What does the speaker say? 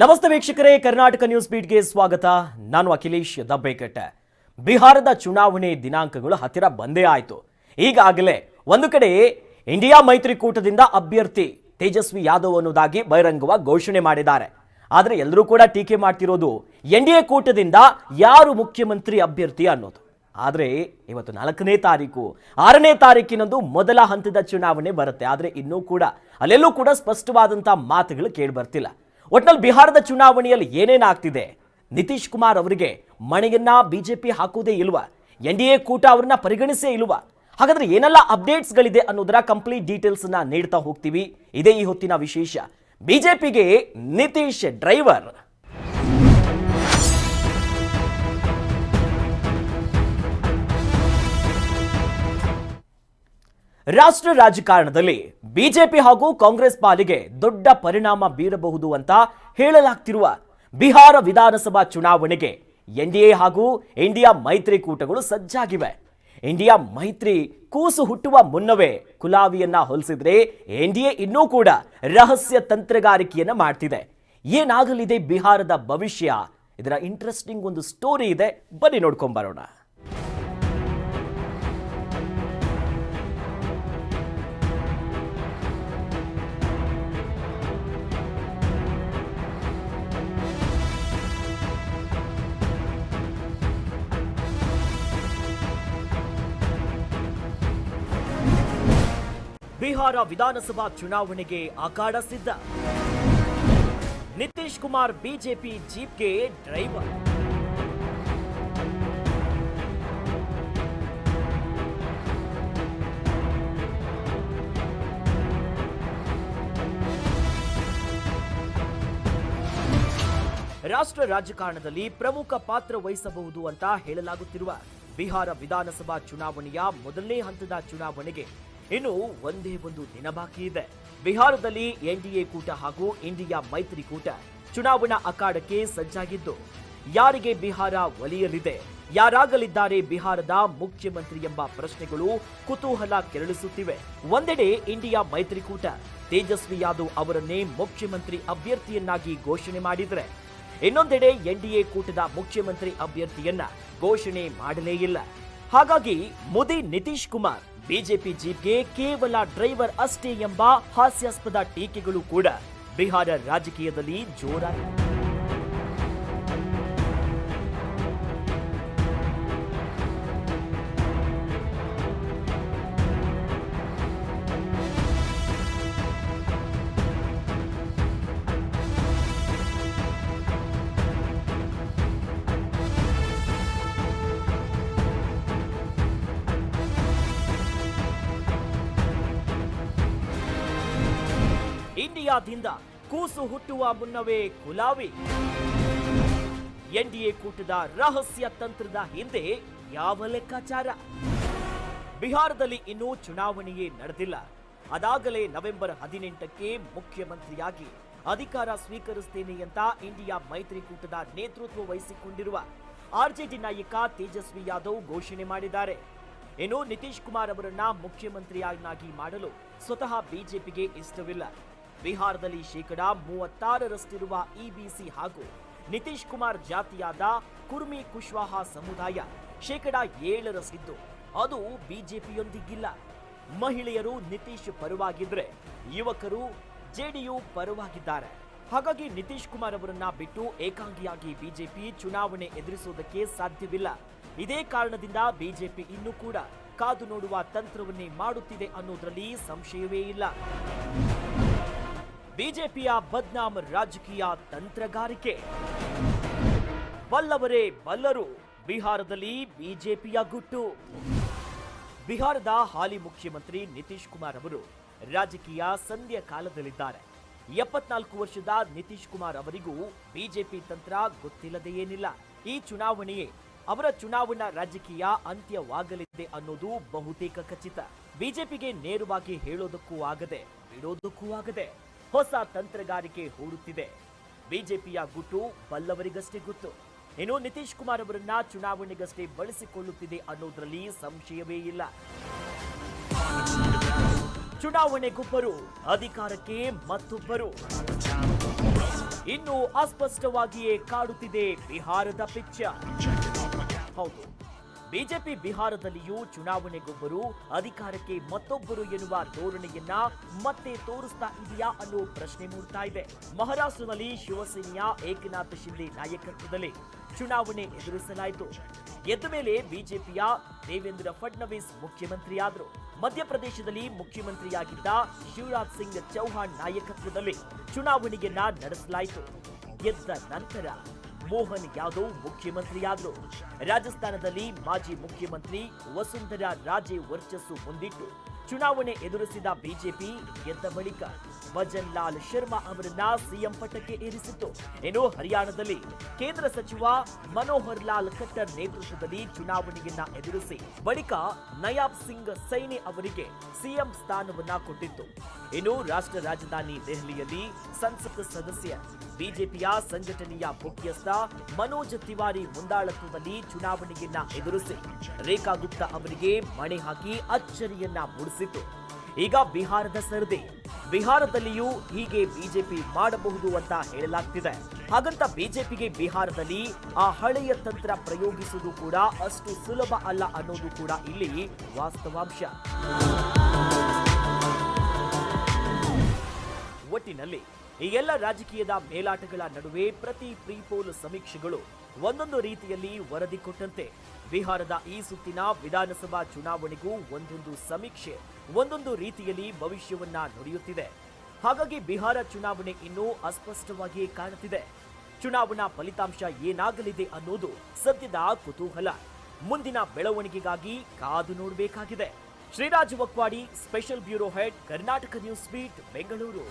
ನಮಸ್ತೆ ವೀಕ್ಷಕರೇ, ಕರ್ನಾಟಕ ನ್ಯೂಸ್ ಬೀಟ್ಗೆ ಸ್ವಾಗತ. ನಾನು ಅಖಿಲೇಶ್ ದಬ್ಬೇಕಟ್ಟೆ. ಬಿಹಾರದ ಚುನಾವಣೆ ದಿನಾಂಕಗಳು ಹತ್ತಿರ ಬಂದೇ ಆಯಿತು. ಈಗಾಗಲೇ ಒಂದು ಕಡೆ ಇಂಡಿಯಾ ಮೈತ್ರಿಕೂಟದಿಂದ ಅಭ್ಯರ್ಥಿ ತೇಜಸ್ವಿ ಯಾದವ್ ಅನ್ನೋದಾಗಿ ಬಹಿರಂಗವಾಗಿ ಘೋಷಣೆ ಮಾಡಿದ್ದಾರೆ. ಆದರೆ ಎಲ್ಲರೂ ಕೂಡ ಟೀಕೆ ಮಾಡ್ತಿರೋದು ಎನ್ ಡಿ ಎ ಕೂಟದಿಂದ ಯಾರು ಮುಖ್ಯಮಂತ್ರಿ ಅಭ್ಯರ್ಥಿ ಅನ್ನೋದು. ಆದರೆ ಇವತ್ತು ನಾಲ್ಕನೇ ತಾರೀಕು, ಆರನೇ ತಾರೀಕಿನಂದು ಮೊದಲ ಹಂತದ ಚುನಾವಣೆ ಬರುತ್ತೆ. ಆದರೆ ಇನ್ನೂ ಕೂಡ ಅಲ್ಲೆಲ್ಲೂ ಕೂಡ ಸ್ಪಷ್ಟವಾದಂಥ ಮಾತುಗಳು ಕೇಳಿ ಬರ್ತಿಲ್ಲ. ಒಟ್ನಲ್ಲಿ ಬಿಹಾರದ ಚುನಾವಣೆಯಲ್ಲಿ ಏನೇನಾಗ್ತಿದೆ ನಿತೀಶ್ ಕುಮಾರ್ ಅವರಿಗೆ ಮಣೆಯನ್ನ ಬಿಜೆಪಿ ಹಾಕುವುದೇ ಇಲ್ವ? ಎನ್ ಡಿ ಎ ಕೂಟ ಅವ್ರನ್ನ ಪರಿಗಣಿಸೇ ಇಲ್ವ? ಹಾಗಾದ್ರೆ ಏನೆಲ್ಲ ಅಪ್ಡೇಟ್ಸ್ಗಳಿದೆ ಅನ್ನೋದರ ಕಂಪ್ಲೀಟ್ ಡೀಟೇಲ್ಸ್ನ ನೀಡ್ತಾ ಹೋಗ್ತೀವಿ. ಇದೇ ಈ ಹೊತ್ತಿನ ವಿಶೇಷ. ಬಿಜೆಪಿಗೆ ನಿತೀಶ್ ಡ್ರೈವರ್. ರಾಷ್ಟ್ರ ರಾಜಕಾರಣದಲ್ಲಿ ಬಿಜೆಪಿ ಹಾಗೂ ಕಾಂಗ್ರೆಸ್ ಪಾಲಿಗೆ ದೊಡ್ಡ ಪರಿಣಾಮ ಬೀರಬಹುದು ಅಂತ ಹೇಳಲಾಗ್ತಿರುವ ಬಿಹಾರ ವಿಧಾನಸಭಾ ಚುನಾವಣೆಗೆ ಎನ್ಡಿಎ ಹಾಗೂ ಇಂಡಿಯಾ ಮೈತ್ರಿಕೂಟಗಳು ಸಜ್ಜಾಗಿವೆ. ಇಂಡಿಯಾ ಮೈತ್ರಿ ಕೂಸು ಹುಟ್ಟುವ ಮುನ್ನವೇ ಕುಲಾವಿಯನ್ನ ಹೋಲಿಸಿದ್ರೆ ಎನ್ಡಿಎ ಇನ್ನೂ ಕೂಡ ರಹಸ್ಯ ತಂತ್ರಗಾರಿಕೆಯನ್ನ ಮಾಡ್ತಿದೆ. ಏನಾಗಲಿದೆ ಬಿಹಾರದ ಭವಿಷ್ಯ? ಇದರ ಇಂಟ್ರೆಸ್ಟಿಂಗ್ ಒಂದು ಸ್ಟೋರಿ ಇದೆ. ಬನ್ನಿ ನೋಡ್ಕೊಂಡ್ ಬರೋಣ. ಬಿಹಾರ ವಿಧಾನಸಭಾ ಚುನಾವಣೆಗೆ ಅಖಾಡ ಸಿದ್ಧ. ನಿತೀಶ್ ಕುಮಾರ್ ಬಿಜೆಪಿ ಜೀಪ್ಗೆ ಡ್ರೈವರ್. ರಾಷ್ಟ್ರ ರಾಜಕಾರಣದಲ್ಲಿ ಪ್ರಮುಖ ಪಾತ್ರ ವಹಿಸಬಹುದು ಅಂತ ಹೇಳಲಾಗುತ್ತಿರುವ ಬಿಹಾರ ವಿಧಾನಸಭಾ ಚುನಾವಣೆಯ ಮೊದಲನೇ ಹಂತದ ಚುನಾವಣೆಗೆ ಇನ್ನು ಒಂದೇ ಒಂದು ದಿನ ಬಾಕಿ ಇದೆ. ಬಿಹಾರದಲ್ಲಿ ಎನ್ಡಿಎ ಕೂಟ ಹಾಗೂ ಇಂಡಿಯಾ ಮೈತ್ರಿಕೂಟ ಚುನಾವಣಾ ಅಖಾಡಕ್ಕೆ ಸಜ್ಜಾಗಿದ್ದು, ಯಾರಿಗೆ ಬಿಹಾರ ಒಲಿಯಲಿದೆ, ಯಾರಾಗಲಿದ್ದಾರೆ ಬಿಹಾರದ ಮುಖ್ಯಮಂತ್ರಿ ಎಂಬ ಪ್ರಶ್ನೆಗಳು ಕುತೂಹಲ ಕೆರಳಿಸುತ್ತಿವೆ. ಒಂದೆಡೆ ಇಂಡಿಯಾ ಮೈತ್ರಿಕೂಟ ತೇಜಸ್ವಿ ಯಾದವ್ ಅವರನ್ನೇ ಮುಖ್ಯಮಂತ್ರಿ ಅಭ್ಯರ್ಥಿಯನ್ನಾಗಿ ಘೋಷಣೆ ಮಾಡಿದರೆ, ಇನ್ನೊಂದೆಡೆ ಎನ್ಡಿಎ ಕೂಟದ ಮುಖ್ಯಮಂತ್ರಿ ಅಭ್ಯರ್ಥಿಯನ್ನ ಘೋಷಣೆ ಮಾಡಲೇ ಇಲ್ಲ. ಹಾಗಾಗಿ ಮೋದಿ ನಿತೀಶ್ ಕುಮಾರ್ ಬಿಜೆಪಿ ಜೀಪ್ಗೆ ಕೇವಲ ಡ್ರೈವರ್ ಅಷ್ಟೇ ಎಂಬ ಹಾಸ್ಯಾಸ್ಪದ ಟೀಕೆಗಳು ಕೂಡ ಬಿಹಾರ ರಾಜಕೀಯದಲ್ಲಿ ಜೋರಾಗಿ ಇಂಡಿಯಾದಿಂದ ಕೂಸು ಹುಟ್ಟುವ ಮುನ್ನವೇ ಕುಲಾವಿ. ಎನ್ಡಿಎ ಕೂಟದ ರಹಸ್ಯ ತಂತ್ರದ ಹಿಂದೆ ಯಾವ ಲೆಕ್ಕಾಚಾರ? ಬಿಹಾರದಲ್ಲಿ ಇನ್ನೂ ಚುನಾವಣೆಯೇ ನಡೆದಿಲ್ಲ. ಅದಾಗಲೇ ನವೆಂಬರ್ ಹದಿನೆಂಟಕ್ಕೆ ಮುಖ್ಯಮಂತ್ರಿಯಾಗಿ ಅಧಿಕಾರ ಸ್ವೀಕರಿಸುತ್ತೇನೆ ಅಂತ ಇಂಡಿಯಾ ಮೈತ್ರಿಕೂಟದ ನೇತೃತ್ವ ವಹಿಸಿಕೊಂಡಿರುವ ಆರ್ಜೆಡಿ ನಾಯಕ ತೇಜಸ್ವಿ ಯಾದವ್ ಘೋಷಣೆ ಮಾಡಿದ್ದಾರೆ. ಇನ್ನು ನಿತೀಶ್ ಕುಮಾರ್ ಅವರನ್ನ ಮುಖ್ಯಮಂತ್ರಿಯನ್ನಾಗಿ ಮಾಡಲು ಸ್ವತಃ ಬಿಜೆಪಿಗೆ ಇಷ್ಟವಿಲ್ಲ. ಬಿಹಾರದಲ್ಲಿ ಶೇಕಡಾ ಮೂವತ್ತಾರರಷ್ಟಿರುವ ಇಬಿಸಿ ಹಾಗೂ ನಿತೀಶ್ ಕುಮಾರ್ ಜಾತಿಯಾದ ಕುರ್ಮಿ ಕುಶ್ವಾಹ ಸಮುದಾಯ ಶೇಕಡಾ ಏಳರಷ್ಟಿದ್ದು. ಅದು ಬಿಜೆಪಿಯೊಂದಿಗಿಲ್ಲ. ಮಹಿಳೆಯರು ನಿತೀಶ್ ಪರವಾಗಿದ್ರೆ ಯುವಕರು ಜೆಡಿಯು ಪರವಾಗಿದ್ದಾರೆ. ಹಾಗಾಗಿ ನಿತೀಶ್ ಕುಮಾರ್ ಅವರನ್ನ ಬಿಟ್ಟು ಏಕಾಂಗಿಯಾಗಿ ಬಿಜೆಪಿ ಚುನಾವಣೆ ಎದುರಿಸುವುದಕ್ಕೆ ಸಾಧ್ಯವಿಲ್ಲ. ಇದೇ ಕಾರಣದಿಂದ ಬಿಜೆಪಿ ಇನ್ನೂ ಕೂಡ ಕಾದು ನೋಡುವ ತಂತ್ರವನ್ನೇ ಮಾಡುತ್ತಿದೆ ಅನ್ನೋದರಲ್ಲಿ ಸಂಶಯವೇ ಇಲ್ಲ. ಬಿಜೆಪಿಯ ಬದ್ನಾಮ್ ರಾಜಕೀಯ ತಂತ್ರಗಾರಿಕೆ. ಬಲ್ಲವರೇ ಬಲ್ಲರು, ಬಿಹಾರದಲ್ಲಿ ಬಿಜೆಪಿಯ ಗುಟ್ಟು. ಬಿಹಾರದ ಹಾಲಿ ಮುಖ್ಯಮಂತ್ರಿ ನಿತೀಶ್ ಕುಮಾರ್ ಅವರು ರಾಜಕೀಯ ಸಂಧ್ಯ ಕಾಲದಲ್ಲಿದ್ದಾರೆ. ಎಪ್ಪತ್ನಾಲ್ಕು ವರ್ಷದ ನಿತೀಶ್ ಕುಮಾರ್ ಅವರಿಗೂ ಬಿಜೆಪಿ ತಂತ್ರ ಗೊತ್ತಿಲ್ಲದೆ ಏನಿಲ್ಲ. ಈ ಚುನಾವಣೆಯೇ ಅವರ ಚುನಾವಣಾ ರಾಜಕೀಯ ಅಂತ್ಯವಾಗಲಿದೆ ಅನ್ನೋದು ಬಹುತೇಕ ಖಚಿತ. ಬಿಜೆಪಿಗೆ ನೇರವಾಗಿ ಹೇಳೋದಕ್ಕೂ ಆಗದೆ, ಬಿಡೋದಕ್ಕೂ ಆಗದೆ. ಹೊಸ ತಂತ್ರಗಾರಿಕೆ ಹೂಡುತ್ತಿದೆ. ಬಿಜೆಪಿಯ ಗುಟ್ಟು ಬಲ್ಲವರಿಗಷ್ಟೇ ಗೊತ್ತು. ಇನ್ನು ನಿತೀಶ್ ಕುಮಾರ್ ಅವರನ್ನ ಚುನಾವಣೆಗಷ್ಟೇ ಬಳಸಿಕೊಳ್ಳುತ್ತಿದೆ ಅನ್ನೋದ್ರಲ್ಲಿ ಸಂಶಯವೇ ಇಲ್ಲ. ಚುನಾವಣೆಗೊಬ್ಬರು ಅಧಿಕಾರಕ್ಕೆ ಮತ್ತೊಬ್ಬರು. ಇನ್ನು ಅಸ್ಪಷ್ಟವಾಗಿಯೇ ಕಾಡುತ್ತಿದೆ ಬಿಹಾರದ ಪಿಚ್ಚ ಹೌದು. ಬಿಜೆಪಿ ಬಿಹಾರದಲ್ಲಿಯೂ ಚುನಾವಣೆಗೊಬ್ಬರು, ಅಧಿಕಾರಕ್ಕೆ ಮತ್ತೊಬ್ಬರು ಎನ್ನುವ ಧೋರಣೆಯನ್ನ ಮತ್ತೆ ತೋರಿಸ್ತಾ ಇದೆಯಾ ಅನ್ನೋ ಪ್ರಶ್ನೆ ಮೂಡ್ತಾ ಇದೆ. ಮಹಾರಾಷ್ಟ್ರದಲ್ಲಿ ಶಿವಸೇನೆಯ ಏಕನಾಥ್ ಶಿಂದೆ ನಾಯಕತ್ವದಲ್ಲಿ ಚುನಾವಣೆ ಎದುರಿಸಲಾಯಿತು. ಎದ್ದ ಮೇಲೆ ಬಿಜೆಪಿಯ ದೇವೇಂದ್ರ ಫಡ್ನವೀಸ್ ಮುಖ್ಯಮಂತ್ರಿಯಾದರು. ಮಧ್ಯಪ್ರದೇಶದಲ್ಲಿ ಮುಖ್ಯಮಂತ್ರಿಯಾಗಿದ್ದ ಶಿವರಾಜ್ ಸಿಂಗ್ ಚೌಹಾಣ್ ನಾಯಕತ್ವದಲ್ಲಿ ಚುನಾವಣೆಯನ್ನ ನಡೆಸಲಾಯಿತು. ಗೆದ್ದ ನಂತರ ಮೋಹನ್ ಯಾದವ್ ಮುಖ್ಯಮಂತ್ರಿಯಾದರು. ರಾಜಸ್ಥಾನದಲ್ಲಿ ಮಾಜಿ ಮುಖ್ಯಮಂತ್ರಿ ವಸುಂಧರಾ ರಾಜೆ ವರ್ಚಸ್ಸು ಮುಂದಿಟ್ಟು. ಚುನಾವಣೆ ಎದುರಿಸಿದ ಬಿಜೆಪಿ ಗೆದ್ದ ಬಳಿಕ ಭಜನ್ ಲಾಲ್ ಶರ್ಮಾ ಅವರನ್ನ ಸಿಎಂ ಪಟ್ಟಕ್ಕೆ ಏರಿಸಿತ್ತು. ಇನ್ನು ಹರಿಯಾಣದಲ್ಲಿ ಕೇಂದ್ರ ಸಚಿವ ಮನೋಹರ್ ಲಾಲ್ ಖಟ್ಟರ್ ನೇತೃತ್ವದಲ್ಲಿ ಚುನಾವಣೆಯನ್ನ ಎದುರಿಸಿ ಬಳಿಕ ನಯಾಬ್ ಸಿಂಗ್ ಸೈನಿ ಅವರಿಗೆ ಸಿಎಂ ಸ್ಥಾನವನ್ನ ಕೊಟ್ಟಿತ್ತು. ಇನ್ನು ರಾಷ್ಟ್ರ ರಾಜಧಾನಿ ದೆಹಲಿಯಲ್ಲಿ ಸಂಸತ್ ಸದಸ್ಯ, ಬಿಜೆಪಿಯ ಸಂಘಟನೆಯ ಮುಖ್ಯಸ್ಥ ಮನೋಜ್ ತಿವಾರಿ ಮುಂದಾಳತ್ವದಲ್ಲಿ ಚುನಾವಣೆಯನ್ನ ಎದುರಿಸಿ ರೇಖಾ ಗುಪ್ತಾ ಅವರಿಗೆ ಮಣೆ ಹಾಕಿ ಅಚ್ಚರಿಯನ್ನ ಮೂಡಿಸಿತು ಈಗ ಬಿಹಾರದ ಸರದಿ. ಬಿಹಾರದಲ್ಲಿಯೂ ಹೀಗೆ ಬಿಜೆಪಿ ಮಾಡಬಹುದು ಅಂತ ಹೇಳಲಾಗ್ತಿದೆ. ಹಾಗಂತ ಬಿಜೆಪಿಗೆ ಬಿಹಾರದಲ್ಲಿ ಆ ಹಳೆಯ ತಂತ್ರ ಪ್ರಯೋಗಿಸುವುದು ಕೂಡ ಅಷ್ಟು ಸುಲಭ ಅಲ್ಲ ಅನ್ನೋದು ಕೂಡ ಇಲ್ಲಿ ವಾಸ್ತವಾಂಶ. ಒಟ್ಟಿನಲ್ಲಿ ಈ ಎಲ್ಲ ರಾಜಕೀಯದ ಮೇಲಾಟಗಳ ನಡುವೆ ಪ್ರತಿ ಪ್ರೀಪೋಲ್ ಸಮೀಕ್ಷೆಗಳು ಒಂದೊಂದು ರೀತಿಯಲ್ಲಿ ವರದಿ ಕೊಟ್ಟಂತೆ. ಬಿಹಾರದ ಈ ಸುತ್ತಿನ ವಿಧಾನಸಭಾ ಚುನಾವಣೆಗೂ ಒಂದೊಂದು ಸಮೀಕ್ಷೆ, ಒಂದೊಂದು ರೀತಿಯಲ್ಲಿ ಭವಿಷ್ಯವನ್ನ ನುಡಿಯುತ್ತಿದೆ. ಹಾಗಾಗಿ ಬಿಹಾರ ಚುನಾವಣೆ ಇನ್ನೂ ಅಸ್ಪಷ್ಟವಾಗಿ ಕಾಣುತ್ತಿದೆ. ಚುನಾವಣಾ ಫಲಿತಾಂಶ ಏನಾಗಲಿದೆ ಅನ್ನೋದು ಸದ್ಯದ ಕುತೂಹಲ. ಮುಂದಿನ ಬೆಳವಣಿಗೆಗಾಗಿ ಕಾದು ನೋಡಬೇಕಾಗಿದೆ. Shriraj Vakwadi special bureau head Karnataka news beat Bengaluru